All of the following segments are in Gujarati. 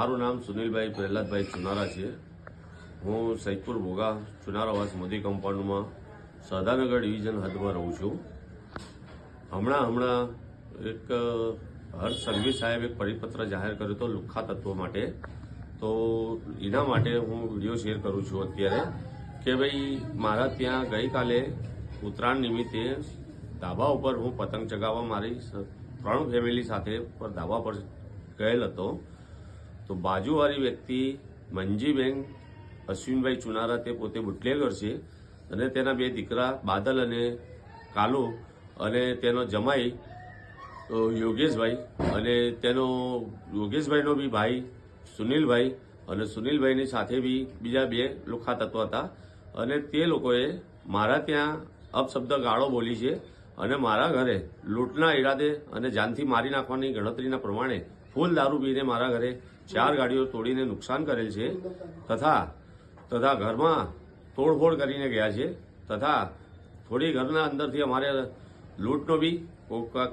મારું નામ સુનિલભાઈ પ્રહલાદભાઈ ચુનારા છે. હું સૈદપુર ભોગા ચુનારાવાસ મોદી કમ્પાઉન્ડમાં સદાનગર ડિવિઝન હદમાં રહું છું. હમણાં હમણાં એક હર્ષ સંઘવી સાહેબ એક પરિપત્ર જાહેર કર્યો હતો લુખ્ખા તત્વો માટે. તો એના માટે હું વીડિયો શેર કરું છું અત્યારે કે ભાઈ, મારા ત્યાં ગઈકાલે ઉત્તરાયણ નિમિત્તે ધાબા ઉપર હું પતંગ ચગાવવા મારી ત્રણ ફેમિલી સાથે પર ધાબા પર ગયેલ હતો. તો બાજુવાળી વ્યક્તિ મંજીબેન અશ્વિનભાઈ ચુનારા તે પોતે બુટલેગર છે અને તેના બે દીકરા બાદલ અને કાલુ અને તેનો જમાઈ યોગેશભાઈ અને તેનો યોગેશભાઈનો બી ભાઈ સુનિલભાઈ અને સુનિલભાઈની સાથે બી બીજા બે લુખા તત્વ હતા અને તે લોકોએ મારા ત્યાં અપશબ્દ ગાળો બોલી છે અને મારા ઘરે લૂંટના ઈરાદે અને જાનથી મારી નાખવાની ગણતરીના પ્રમાણે ફૂલ દારૂ પીને મારા ઘરે ચાર ગાડીઓ તોડીને નુકસાન કરેલ છે, તથા તથા ઘરમાં તોડફોડ કરીને ગયા છે, તથા થોડી ઘરના અંદરથી અમારે લૂંટનો બી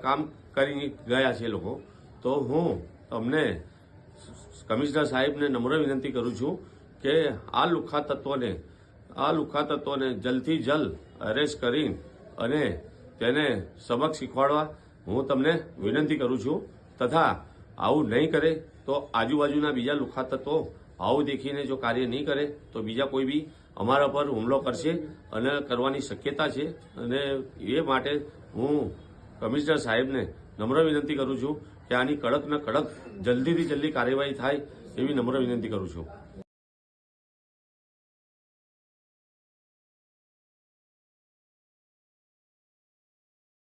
કામ કરી ગયા છે લોકો. તો હું તમને કમિશનર સાહેબને નમ્ર વિનંતી કરું છું કે આ લુખ્ખા તત્વોને, આ લુખ્ખા તત્વોને જલ્દથી જલ્દ અરેસ્ટ કરી અને તેને સબક શીખવાડવા હું તમને વિનંતી કરું છું. તથા આવું નહીં કરે તો આજુબાજુના બીજા લુખા તત્વો આવું દેખીને જો કાર્ય નહીં કરે તો બીજા કોઈ બી અમારા પર હુમલો કરશે અને કરવાની શક્યતા છે. અને એ માટે હું કમિશનર સાહેબને નમ્ર વિનંતી કરું છું કે આની કડકના કડક જલ્દીથી જલ્દી કાર્યવાહી થાય એવી નમ્ર વિનંતી કરું છું.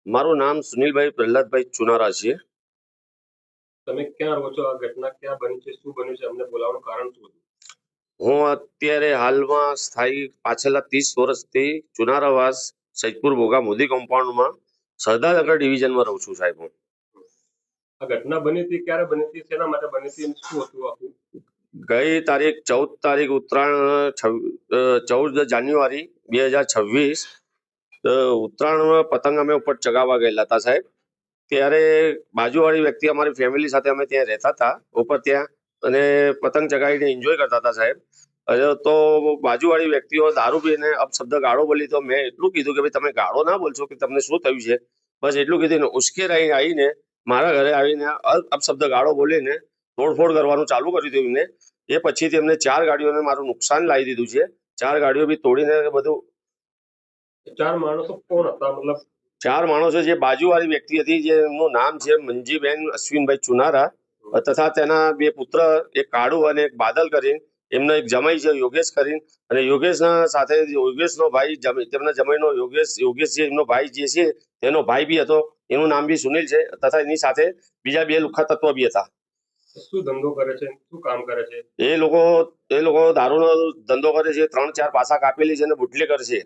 મારું નામ સુનિલભાઈ પ્રહલાદભાઈ ચુનારા છે. તમે ક્યાં રહો છો? આ ઘટના ક્યાં બની છે? શું બન્યું છે? અમને બોલાવવાનું કારણ શું હતું? હું અત્યારે હાલમાં સ્થાયી પાછલા ત્રીસ વર્ષથી ચુનારાવાસ સૈદપુર ભોગા મોદી કમ્પાઉન્ડમાં સરદારનગર ડિવિઝનમાં રહું છું સાહેબ હું. આ ઘટના બની હતી? ક્યારે બની હતી? શેના માટે બની હતી? શું હતું આખું? ગઈ તારીખ ચૌદ તારીખ ઉત્તરાયણ ચૌદ જાન્યુઆરી બે હજાર છવ્વીસ ઉત્તરાયણમાં પતંગ અમે ઉપર ચગાવવા ગયેલા હતા સાહેબ. ત્યારે બાજુવાળી વ્યક્તિ અમારી ફેમિલી સાથે અમે ત્યાં રહેતા હતા, ઉપર ત્યાં, અને પતંગ ચગાવીને એન્જોય કરતા હતા સાહેબ. તો બાજુવાળી વ્યક્તિઓ દારૂ પીને અપશબ્દ ગાળો બોલી, તો મેં એટલું કીધું કે ભાઈ તમે ગાળો ના બોલશો કે તમને શું થયું છે? બસ એટલું કીધું ઉશ્કેરાઈ આવીને મારા ઘરે આવીને અપશબ્દ ગાળો બોલીને તોડફોડ કરવાનું ચાલુ કર્યું હતું એમને. એ પછી એમને ચાર ગાડીઓને મારું નુકસાન લાવી દીધું છે. ચાર ગાડીઓ બી તોડીને બધું ચાર માણસો કોણ હતા, મતલબ ચાર માણસો જે બાજુવાળી વ્યક્તિ હતી જેનું નામ છે મંજીબેન અશ્વિનભાઈ ચુનારા તથા તેના બે પુત્ર એક કાળુ અને એક બાદલ કરીને એમનો એક જમાઈ છે યોગેશ કરીને. અને યોગેશના સાથે યોગેશનો ભાઈ તેમના જમાઈનો યોગેશ યોગેશ જે એમનો ભાઈ જે છે તેનો ભાઈ બી હતો. એનું નામ બી સુનિલ છે તથા એની સાથે બીજા બે લુખા તત્વ બી હતા. શું ધંધો કરે છે? શું કામ કરે છે? એ લોકો એ લોકો દારૂનો ધંધો કરે છે ત્રણ ચાર પાસા કાપેલી છે અને બુટલી કરે છે.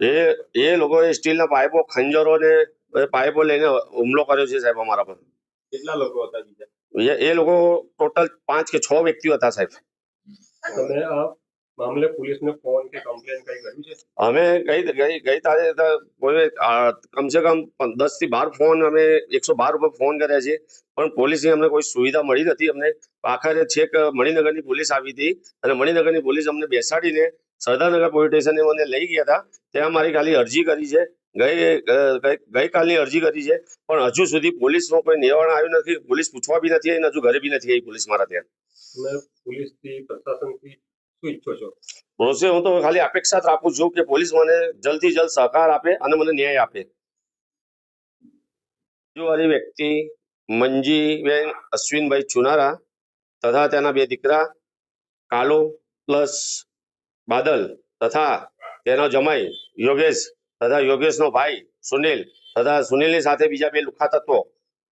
એ એ લોકોએ સ્ટીલના પાઇપો ખંજરો ને પાઇપો લઈને હુમલો કર્યો છે સાહેબ અમારા પર. કેટલા લોકો હતા બીજા? એ- લોકો ટોટલ પાંચ કે છ વ્યક્તિઓ હતા સાહેબ. મામલે પોલીસને ફોન કે કમ્પ્લેન કઈ કર્યું છે? અમે ગઈ ગઈ ગઈ તારે કોઈ કમસે કમ દસથી બાર ફોન અમે એકસો બાર ઉપર ફોન કર્યા છે. પણ પોલીસની અમને કોઈ સુવિધા મળી નથી. અમને આખરે છેક મણિનગરની પોલીસ આવી હતી અને મણિનગરની પોલીસ અમને બેસાડીને સરદારનગર પોલીસ સ્ટેશને મને લઈ ગયા હતા. ત્યાં મારી ખાલી અરજી કરી છે. ગઈ ગઈકાલની અરજી કરી છે. પણ હજુ સુધી પોલીસનું કોઈ નિવારણ આવ્યું નથી. પોલીસ પૂછવા બી નથી આવી હજુ ઘરે બી નથી આવી પોલીસ મારા ત્યાં. પોલીસથી પ્રશાસનથી શું ઈચ્છો છો? રોષે હું તો ખાલી અપેક્ષા રાખું છું કે પોલીસ મને જલ્દથી જલ્દ સહકાર આપે અને મને ન્યાય આપે. બાજુવાળી વ્યક્તિ મંજીબેન અશ્વિનભાઈ ચુનારા તથા તેના બે દીકરા કાલો પ્લસ બાદલ તથા તેનો જમાઈ યોગેશ તથા યોગેશનો ભાઈ સુનિલ તથા સુનિલની સાથે બીજા બે લુખા તત્વો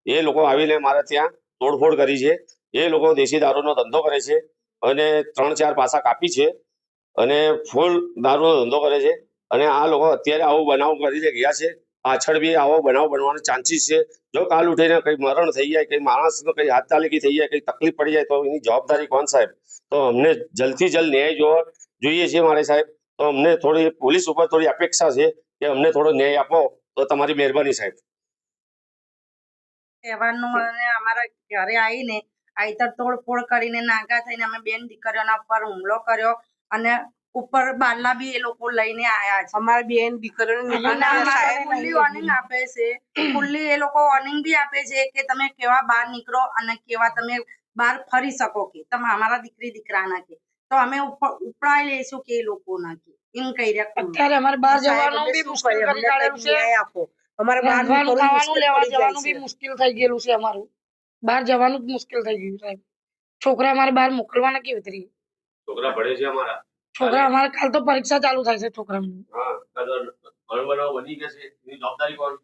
એ લોકો આવીને મારા ત્યાં તોડફોડ કરી છે. એ લોકો દેશી દારૂનો ધંધો કરે છે અને ત્રણ ચાર પાસા કાપી છે અને ફૂલ દારૂનો ધંધો કરે છે અને આ લોકો અત્યારે આવો બનાવ કરીને ગયા છે. પાછળ બી આવો બનાવ બનવાનો ચાન્સીસ છે. જો કાલ ઉઠીને કંઈ મરણ થઈ જાય, કંઈ માણસનો કંઈ હાથ થઈ જાય, કંઈ તકલીફ પડી જાય તો એની જવાબદારી કોણ સાહેબ? તો અમને જલ્દથી જલ્દ ન્યાય જોવા. જોઈએ છીએ મારે સાહેબ. તો અમને થોડી પોલીસ ઉપર થોડી અપેક્ષા છે કે અમને થોડો ન્યાય આપો તો તમારી મહેરબાની સાહેબ. તહેવારનું અને અમારા ઘરે આવીને આઈતર તોડફોડ કરીને નાગા થઈને અમે બેન દીકરીઓના ઉપર હુમલો કર્યો અને ઉપર બારલા બી એ લોકો લઈને આયા છે. અમારી બેન દીકરીઓ આપે છે. ખુલ્લી એ લોકો warning બી આપે છે કે તમે કેવા બહાર નીકળો અને કેવા તમે બહાર ફરી શકો કે. તમે અમારા દીકરી દીકરાના કે. તો અમે ઉપર- ઉપડાઈ લઈશું કે એ લોકોના કે એમ કહી રહ્યા અત્યારે અમારે બહાર જવાનું બી મુશ્કેલ કરી કાઢેલું છે. આપો. અમારે બહાર ખાવાનું લેવા જવાનું બી મુશ્કેલ થઈ ગયેલું છે અમારું. બહાર જવાનું જ મુશ્કેલ થઈ ગયું સાહેબ છોકરા અમારે બહાર મોકલવાના કેવી રીતે છોકરા ભણે છે અમારા. છોકરા અમારે કાલ તો પરીક્ષા ચાલુ થાય છે છોકરાની હા કાં તો અણબનાવ બની ગયા છે. એની જવાબદારી કોણ?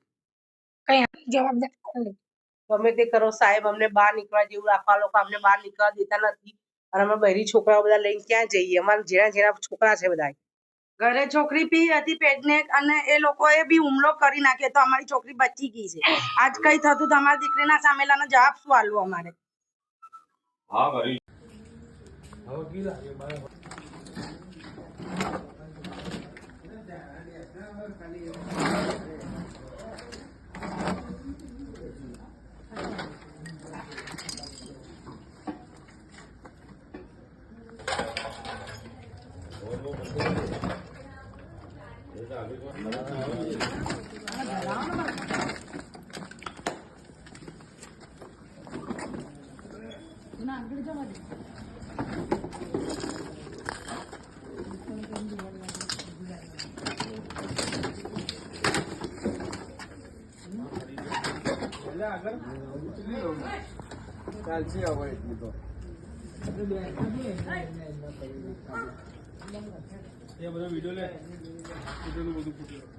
જવાબદાર કોણ? ગમે તે કરો સાહેબ અમને બહાર નીકળવા જેવું રાખવા લોકો અમને બહાર નીકળવા દેતા નથી. અને અમે બહેરી છોકરાઓ બધા લઈને ક્યાં જઈએ? અમારા જેના જેના છોકરા છે બધા ઘરે છોકરી પી હતી પ્રેગ્નેન્ટ અને એ લોકોએ બી હુમલો કરી નાખ્યો. તો અમારી છોકરી બચી ગઈ છે. આજ કઈ થતું તો અમારી દીકરીના સામેલાનો જવાબ શું આલવો અમારે? હા આગળ. ચાલશે હવે એટલી તો એ બધો વીડિયો લે. વિડીયોનું બધું ફૂટ્યું